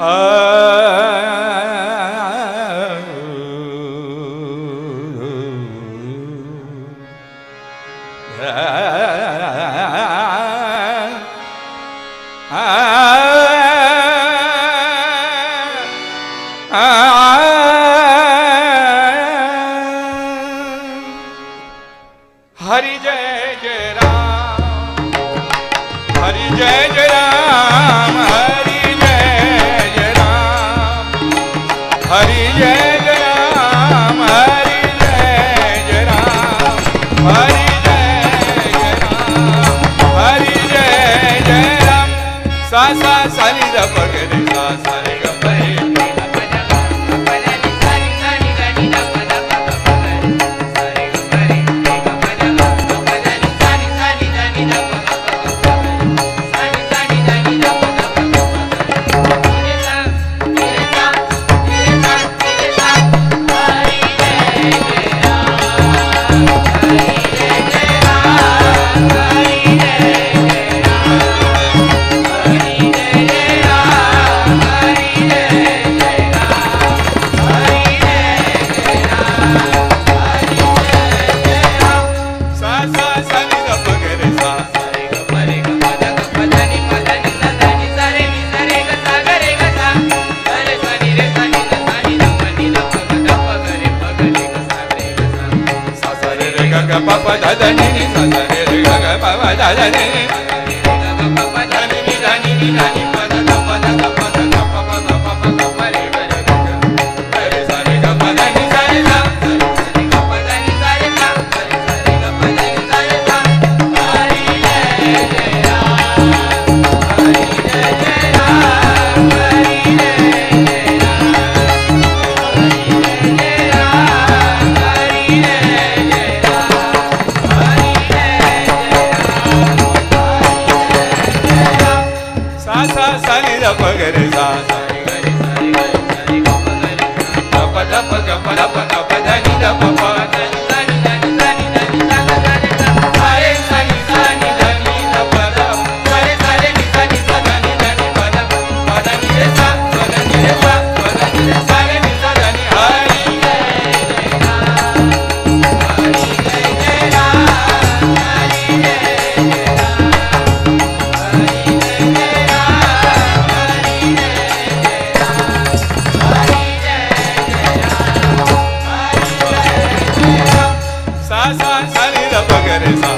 Ah Bye. దని ని సదని గగ పవ దని ని దని ని దని ని sa sa ni da pa ga re sa da pa da pa ga pa da pa ga pa da ni da pa pa da ni I need a da pa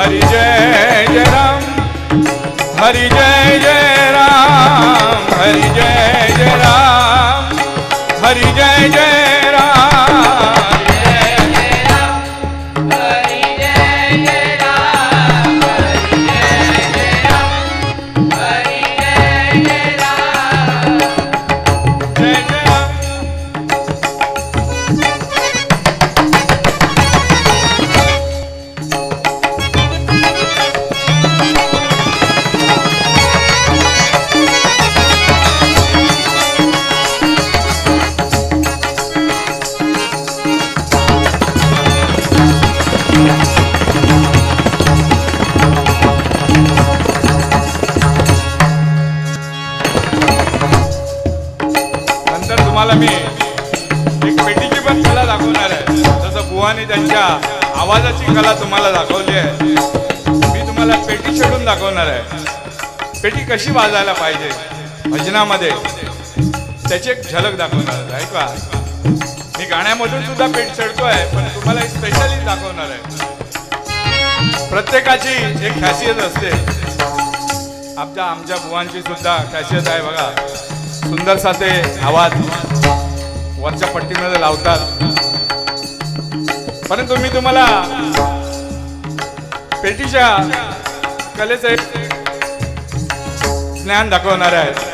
Hari જય જય રામ હરિ જય જય રામ હરિ જય तुम्हाला मी एक पेटीची पण कला दाखवणार आहे. जसं बुवाने त्यांच्या आवाजाची कला तुम्हाला दाखवली आहे. मी तुम्हाला पेटी छेडून दाखवणार आहे. पेटी कशी वाजायला पाहिजे? भजनामध्ये. त्याची एक झलक दाखवणार आहे ऐका. मी गाण्यामधून सुद्धा पेट चढतोय पण तुम्हाला एक स्पेशली दाखवणार आहे. प्रत्येकाची एक खासियत असते. आमच्या आमच्या बुवांची सुद्धा खासियत आहे बघा. सुंदरसा ते आवाज वरच्या पट्टीमध्ये लावतात. परंतु मी तुम्हाला पेटीच्या कलेचं एक ज्ञान दाखवणार आहे.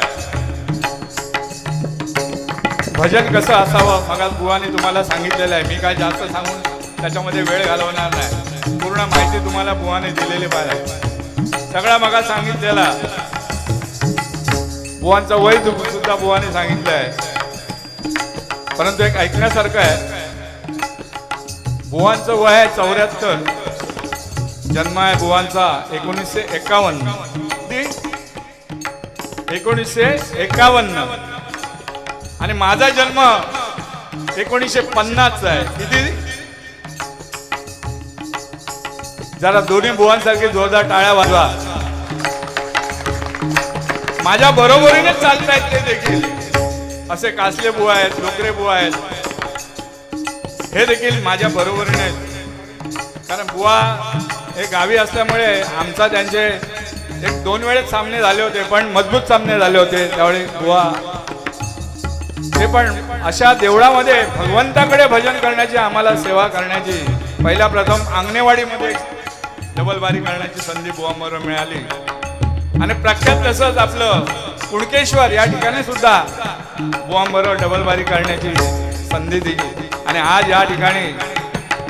भजन कसं असावं मग बुवाने तुम्हाला सांगितलेलं आहे. मी काय जास्त सांगून त्याच्यामध्ये वेळ घालवणार नाही. पूर्ण माहिती तुम्हाला बुवाने दिलेली पाहिजे सगळा मगा सांगितलेला बुवांचं वय तु- सुद्धा बुवाने सांगितलं आहे परंतु एक ऐकण्यासारखं आहे. बुवांचं वय आहे चौऱ्याहत्तर. जन्म आहे बुवांचा एकोणीसशे एकावन्न. एकोणीसशे एकावन्न. आणि माझा जन्म एकोणीसशे पन्नासचा आहे. किती? जरा दोन्ही बुवांसारखे जोरदार टाळ्या वाजवा. माझ्या बरोबरीने चालतायत ते देखील. असे कासले बुवा आहेत लोकरे बुवा आहेत. हे देखील माझ्या बरोबरीने आहेत. कारण बुवा हे गावी असल्यामुळे आमचा त्यांचे एक दोन वेळेस सामने झाले होते पण मजबूत सामने झाले होते त्यावेळी बुवा. ते पण अशा देवळामध्ये भगवंताकडे भजन करण्याची आम्हाला सेवा करण्याची पहिल्या प्रथम अंगणेवाडीमध्ये डबलबारी करण्याची संधी बुवांबरोबर मिळाली. आणि प्रख्यात तसंच आपलं कुणकेश्वर या ठिकाणी सुद्धा बुवांबरोबर डबलबारी करण्याची संधी दिली. आणि आज या ठिकाणी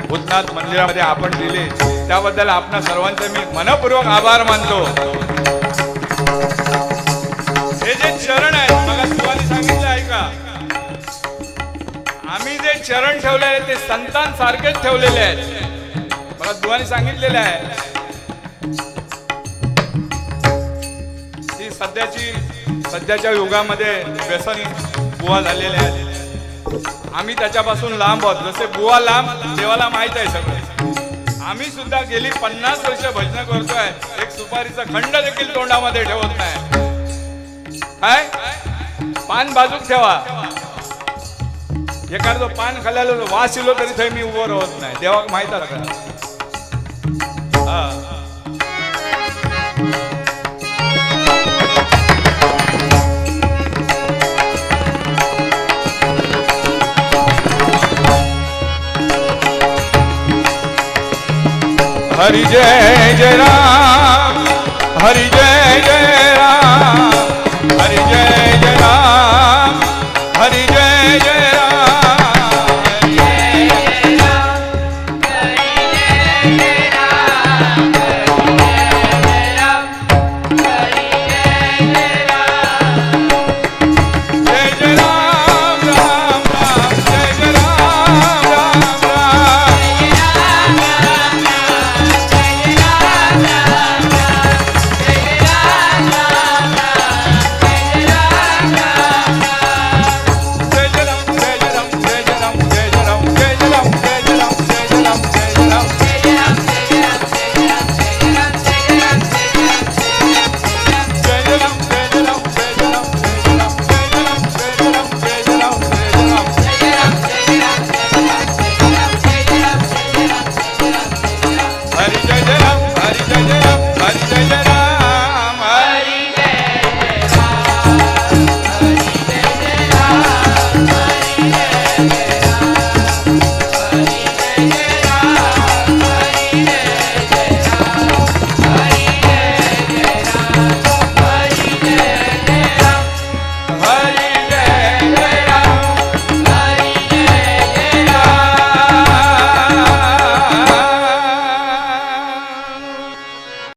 भूतनाथ मंदिरामध्ये आपण दिले त्याबद्दल आपणा सर्वांचे मी मनपूर्वक आभार मानतो. हे जे चरण आहेत मला तुवाने सांगितलं आहे का आम्ही जे चरण ठेवलेले आहेत ते संतांसारखेच ठेवलेले आहेत. मला दुवाने सांगितलेलं आहे सध्याची सध्याच्या युगामध्ये व्यसन बुवा झालेले आहेत. आम्ही त्याच्यापासून लांब आहोत. जसे बुवा लांब देवाला माहीत आहे सगळं. आम्ही सुद्धा गेली पन्नास वर्ष भजन करतोय. एक सुपारीचा खंड देखील तोंडामध्ये ठेवत नाही. काय? पान बाजूक ठेवा. एखादं पान खाल्ल्याला वास इलो तरी थंय मी उभं राहत नाही. देवाक माहीत आहे હરિ જય જય રામ હરિ જય જય રામ.